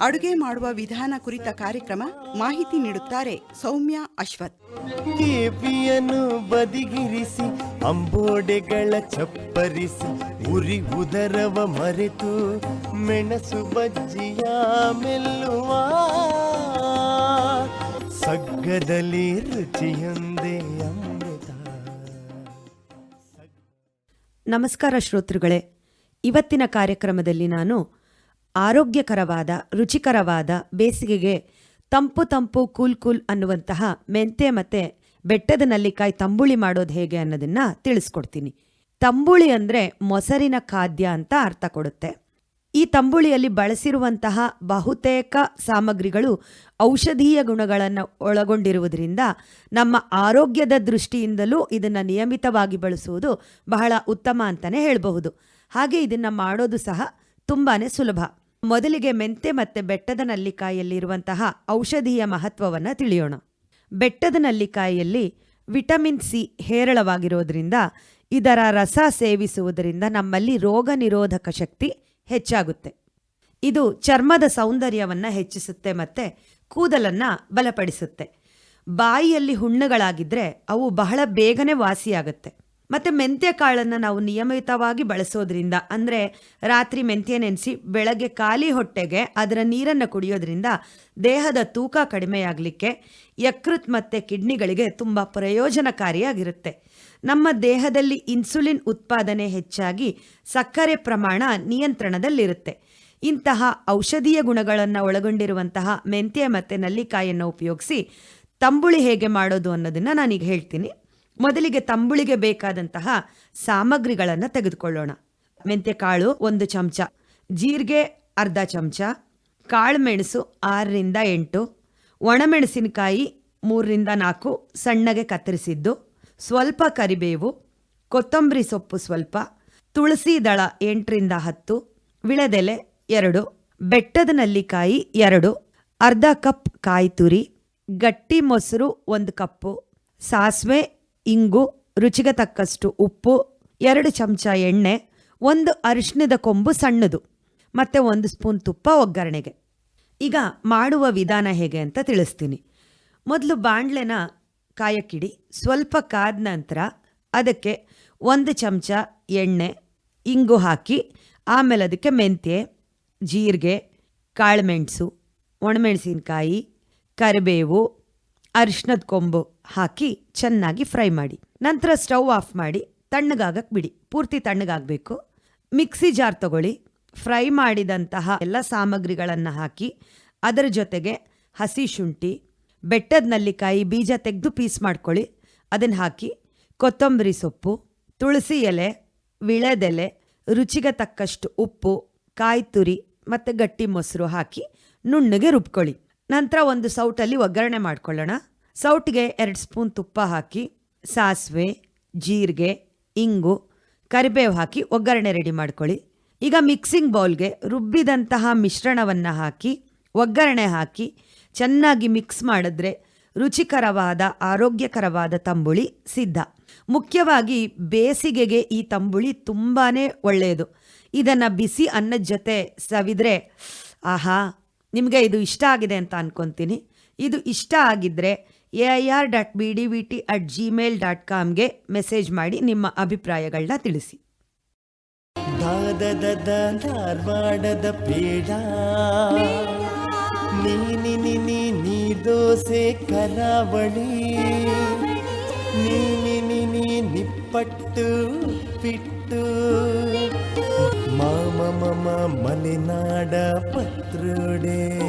ಅಡುಗೆ ಮಾಡುವ ವಿಧಾನ ಕುರಿತ ಕಾರ್ಯಕ್ರಮ ಮಾಹಿತಿ ನೀಡುತ್ತಾರೆ ಸೌಮ್ಯ ಅಶ್ವಥ್. ಕೇಪಿಯನ್ನು ಬದಿಗಿರಿಸಿ ಅಂಬೋಡೆಗಳ ಚಪ್ಪರಿಸಿ ಉರಿ ಉದರವ ಮರೆತು ಮೆಣಸು ಬಜ್ಜಿಯ ಮೆಲ್ಲುವ ಸಗ್ಗದಲ್ಲಿ ರುಚಿಯೊಂದೇ ಅಮೃತ. ನಮಸ್ಕಾರ ಶ್ರೋತೃಗಳೇ ಇವತ್ತಿನ ಕಾರ್ಯಕ್ರಮದಲ್ಲಿ ನಾನು ಆರೋಗ್ಯಕರವಾದ, ರುಚಿಕರವಾದ ಬೇಸಿಗೆಗೆ ತಂಪು ತಂಪು ಕೂಲ್ ಕೂಲ್ ಅನ್ನುವಂತಹ ಮೆಂತೆ ಮತ್ತು ಬೆಟ್ಟದ ನಲ್ಲಿಕಾಯಿ ತಂಬುಳಿ ಮಾಡೋದು ಹೇಗೆ ಅನ್ನೋದನ್ನ ತಿಳಿಸ್ಕೊಡ್ತೀನಿ. ತಂಬುಳಿ ಅಂದರೆ ಮೊಸರಿನ ಖಾದ್ಯ ಅಂತ ಅರ್ಥ ಕೊಡುತ್ತೆ. ಈ ತಂಬುಳಿಯಲ್ಲಿ ಬಳಸಿರುವಂತಹ ಬಹುತೇಕ ಸಾಮಗ್ರಿಗಳು ಔಷಧೀಯ ಗುಣಗಳನ್ನು ಒಳಗೊಂಡಿರುವುದರಿಂದ ನಮ್ಮ ಆರೋಗ್ಯದ ದೃಷ್ಟಿಯಿಂದಲೂ ಇದನ್ನು ನಿಯಮಿತವಾಗಿ ಬಳಸುವುದು ಬಹಳ ಉತ್ತಮ ಅಂತಲೇ ಹೇಳಬಹುದು. ಹಾಗೆ ಇದನ್ನು ಮಾಡೋದು ಸಹ ತುಂಬಾ ಸುಲಭ. ಮೊದಲಿಗೆ ಮೆಂತೆ ಮತ್ತು ಬೆಟ್ಟದ ನಲ್ಲಿಕಾಯಲ್ಲಿರುವಂತಹ ಔಷಧೀಯ ಮಹತ್ವವನ್ನು ತಿಳಿಯೋಣ. ಬೆಟ್ಟದ ನಲ್ಲಿಕಾಯಲ್ಲಿ ವಿಟಮಿನ್ ಸಿ ಹೇರಳವಾಗಿರೋದ್ರಿಂದ ಇದರ ರಸ ಸೇವಿಸುವುದರಿಂದ ನಮ್ಮಲ್ಲಿ ರೋಗ ನಿರೋಧಕ ಶಕ್ತಿ ಹೆಚ್ಚಾಗುತ್ತೆ. ಇದು ಚರ್ಮದ ಸೌಂದರ್ಯವನ್ನು ಹೆಚ್ಚಿಸುತ್ತೆ ಮತ್ತು ಕೂದಲನ್ನು ಬಲಪಡಿಸುತ್ತೆ. ಬಾಯಿಯಲ್ಲಿ ಹುಣ್ಣುಗಳಾಗಿದ್ದರೆ ಅವು ಬಹಳ ಬೇಗನೆ ವಾಸಿಯಾಗುತ್ತೆ. ಮತ್ತು ಮೆಂತ್ಯ ಕಾಳನ್ನು ನಾವು ನಿಯಮಿತವಾಗಿ ಬಳಸೋದ್ರಿಂದ, ಅಂದರೆ ರಾತ್ರಿ ಮೆಂತ್ಯ ನೆನೆಸಿ ಬೆಳಗ್ಗೆ ಖಾಲಿ ಹೊಟ್ಟೆಗೆ ಅದರ ನೀರನ್ನು ಕುಡಿಯೋದ್ರಿಂದ ದೇಹದ ತೂಕ ಕಡಿಮೆಯಾಗಲಿಕ್ಕೆ ಯಕೃತ್ ಮತ್ತು ಕಿಡ್ನಿಗಳಿಗೆ ತುಂಬ ಪ್ರಯೋಜನಕಾರಿಯಾಗಿರುತ್ತೆ. ನಮ್ಮ ದೇಹದಲ್ಲಿ ಇನ್ಸುಲಿನ್ ಉತ್ಪಾದನೆ ಹೆಚ್ಚಾಗಿ ಸಕ್ಕರೆ ಪ್ರಮಾಣ ನಿಯಂತ್ರಣದಲ್ಲಿರುತ್ತೆ. ಇಂತಹ ಔಷಧೀಯ ಗುಣಗಳನ್ನು ಒಳಗೊಂಡಿರುವಂತಹ ಮೆಂತ್ಯ ಮತ್ತು ನಲ್ಲಿಕಾಯನ್ನು ಉಪಯೋಗಿಸಿ ತಂಬುಳಿ ಹೇಗೆ ಮಾಡೋದು ಅನ್ನೋದನ್ನು ನಾನೀಗ ಹೇಳ್ತೀನಿ. ಮೊದಲಿಗೆ ತಂಬುಳಿಗೆ ಬೇಕಾದಂತಹ ಸಾಮಗ್ರಿಗಳನ್ನು ತೆಗೆದುಕೊಳ್ಳೋಣ. ಮೆಂತ್ಯ ಕಾಳು ಒಂದು ಚಮಚ, ಜೀರಿಗೆ ಅರ್ಧ ಚಮಚ, ಕಾಳುಮೆಣಸು ಆರರಿಂದ ಎಂಟು, ಒಣಮೆಣಸಿನಕಾಯಿ ಮೂರರಿಂದ ನಾಲ್ಕು, ಸಣ್ಣಗೆ ಕತ್ತರಿಸಿದ್ದು, ಸ್ವಲ್ಪ ಕರಿಬೇವು, ಕೊತ್ತಂಬರಿ ಸೊಪ್ಪು ಸ್ವಲ್ಪ, ತುಳಸಿ ದಳ ಎಂಟರಿಂದ ಹತ್ತು, ವಿಳೆದೆಲೆ ಎರಡು, ಬೆಟ್ಟದ ನಲ್ಲಿಕಾಯಿ ಎರಡು, ಅರ್ಧ ಕಪ್ ಕಾಯಿ ತುರಿ ಗಟ್ಟಿ ಮೊಸರು ಒಂದು ಕಪ್ಪು, ಸಾಸಿವೆ ಇಂಗು, ರುಚಿಗೆ ತಕ್ಕಷ್ಟು ಉಪ್ಪು, ಎರಡು ಚಮಚ ಎಣ್ಣೆ, ಒಂದು ಅರಿಶಿಣದ ಕೊಂಬು ಸಣ್ಣದು, ಮತ್ತು ಒಂದು ಸ್ಪೂನ್ ತುಪ್ಪ ಒಗ್ಗರಣೆಗೆ. ಈಗ ಮಾಡುವ ವಿಧಾನ ಹೇಗೆ ಅಂತ ತಿಳಿಸ್ತೀನಿ. ಮೊದಲು ಬಾಣಲೆನ ಕಾಯಕ್ಕಿಡಿ, ಸ್ವಲ್ಪ ಕಾದ ನಂತರ ಅದಕ್ಕೆ ಒಂದು ಚಮಚ ಎಣ್ಣೆ, ಇಂಗು ಹಾಕಿ, ಆಮೇಲೆ ಅದಕ್ಕೆ ಮೆಂತ್ಯೆ, ಜೀರಿಗೆ, ಕಾಳುಮೆಣಸು, ಒಣಮೆಣಸಿನಕಾಯಿ, ಕರಿಬೇವು ಅರಿಶಿನದ ಕೊಂಬು. ಹಾಕಿ ಚೆನ್ನಾಗಿ ಫ್ರೈ ಮಾಡಿ. ನಂತರ ಸ್ಟವ್ ಆಫ್ ಮಾಡಿ ತಣ್ಣಗಾಗಕ್ಕೆ ಬಿಡಿ. ಪೂರ್ತಿ ತಣ್ಣಗಾಗಬೇಕು. ಮಿಕ್ಸಿ ಜಾರ್ ತಗೊಳ್ಳಿ. ಫ್ರೈ ಮಾಡಿದಂತಹ ಎಲ್ಲ ಸಾಮಗ್ರಿಗಳನ್ನು ಹಾಕಿ ಅದರ ಜೊತೆಗೆ ಹಸಿ ಶುಂಠಿ, ಬೆಟ್ಟದ ನಲ್ಲಿಕಾಯಿ ಬೀಜ ತೆಗೆದು ಪೀಸ್ ಮಾಡ್ಕೊಳ್ಳಿ. ಅದನ್ನು ಹಾಕಿ ಕೊತ್ತಂಬರಿ ಸೊಪ್ಪು, ತುಳಸಿ ಎಲೆ ವಿಳೆದೆಲೆ ರುಚಿಗೆ ತಕ್ಕಷ್ಟು ಉಪ್ಪು ಕಾಯಿ ತುರಿ ಮತ್ತು ಗಟ್ಟಿ ಮೊಸರು ಹಾಕಿ ನುಣ್ಣಗೆ ರುಬ್ಕೊಳ್ಳಿ. ನಂತರ ಒಂದು ಸೌಟಲ್ಲಿ ಒಗ್ಗರಣೆ ಮಾಡ್ಕೊಳ್ಳೋಣ. ಸೌಟ್ಗೆ ಎರಡು ಸ್ಪೂನ್ ತುಪ್ಪ ಹಾಕಿ, ಸಾಸಿವೆ, ಜೀರಿಗೆ, ಇಂಗು, ಕರಿಬೇವು ಹಾಕಿ ಒಗ್ಗರಣೆ ರೆಡಿ ಮಾಡ್ಕೊಳ್ಳಿ. ಈಗ ಮಿಕ್ಸಿಂಗ್ ಬೌಲ್ಗೆ ರುಬ್ಬಿದಂತಹ ಮಿಶ್ರಣವನ್ನು ಹಾಕಿ, ಒಗ್ಗರಣೆ ಹಾಕಿ, ಚೆನ್ನಾಗಿ ಮಿಕ್ಸ್ ಮಾಡಿದ್ರೆ ರುಚಿಕರವಾದ, ಆರೋಗ್ಯಕರವಾದ ತಂಬುಳಿ ಸಿದ್ಧ. ಮುಖ್ಯವಾಗಿ ಬೇಸಿಗೆಗೆ ಈ ತಂಬುಳಿ ತುಂಬಾ ಒಳ್ಳೆಯದು. ಇದನ್ನು ಬಿಸಿ ಅನ್ನದ ಜೊತೆ ಸವಿದ್ರೆ, ಆಹಾ, ನಿಮಗೆ ಇದು ಇಷ್ಟ ಆಗಿದೆ ಅಂತ ಅನ್ಕೊತೀನಿ. ಇದು ಇಷ್ಟ ಆಗಿದ್ದರೆ A I R dot B D V T at Gmail dot ಕಾಮ್ಗೆ message ಮಾಡಿ ನಿಮ್ಮ ಅಭಿಪ್ರಾಯಗಳನ್ನ ತಿಳಿಸಿ. ದಾದದ ಧಾರವಾಡದ ಪೇಡ. ನೀನಿ ನಿನಿ ನೀ ದೋಸೆ ಕರಾವಳಿ. ನೀನಿ ನಿನಿ ನಿಪ್ಪಟ್ಟು, ಪಿಟ್ಟು. ಮಾಮ, ಮಮ, ಮಲೆನಾಡ ಪತ್ರೋಡೆ.